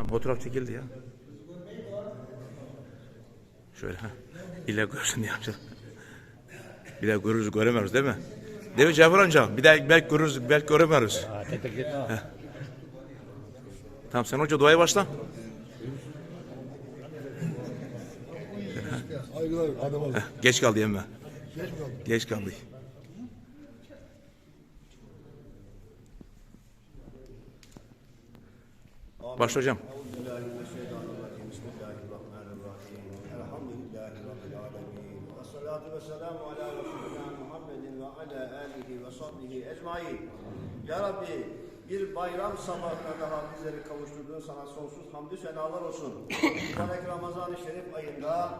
Tamam fotoğraf çekildi ya. Şöyle ha. İlla görsün diye amca. Bir daha görürüz göremiyoruz değil mi? Değil mi Cafer amca? Bir daha belki görürüz belki göremiyoruz. Etme. Tamam sen hoca duaya başla. Ol. Geç kaldı yemme. Geç kaldı. Başla hocam. Euzubillahimineşşeytanirracim. Bismillahirrahmanirrahim. Elhamdülillahi Rabbil alemin. Ve salatu ve selamu ala Resulina Muhammedin ve ala alihi ve sahbihi ecmain. Ya Rabbi bir bayram sabahına daha bizleri kavuşturduğun sana sonsuz hamdü senalar olsun. Mübarek Ramazan-ı Şerif ayında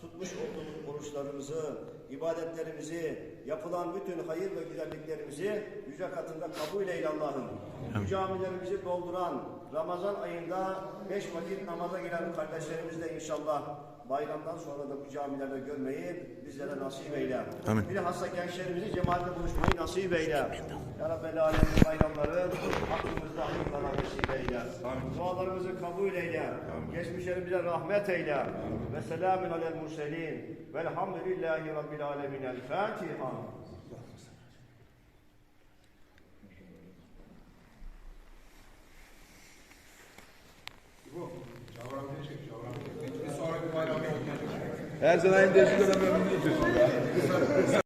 tutmuş olduğumuz oruçlarımızı, ibadetlerimizi, yapılan bütün hayır ve güzelliklerimizi yüce katında kabul eyle Allah'ım. Bu camilerimizi dolduran, Ramazan ayında beş vakit namaza giren kardeşlerimiz de inşallah bayramdan sonra da bu camilerde görmeyi bizlere nasip eyle. Amin. Bilhassa gençlerimizi cemaatle buluşmayı nasip eyle. Ya Rabbel Alemin bayramları aklımızda hayırlara nasip eyle. Dualarımızı kabul eyle. Geçmişlerimize rahmet eyle. Ve selamun alel murselin. Velhamdülillahi Rabbil alemin. El Fatiha. Her sene aynı değişik dönemlerinde yapıyorsun.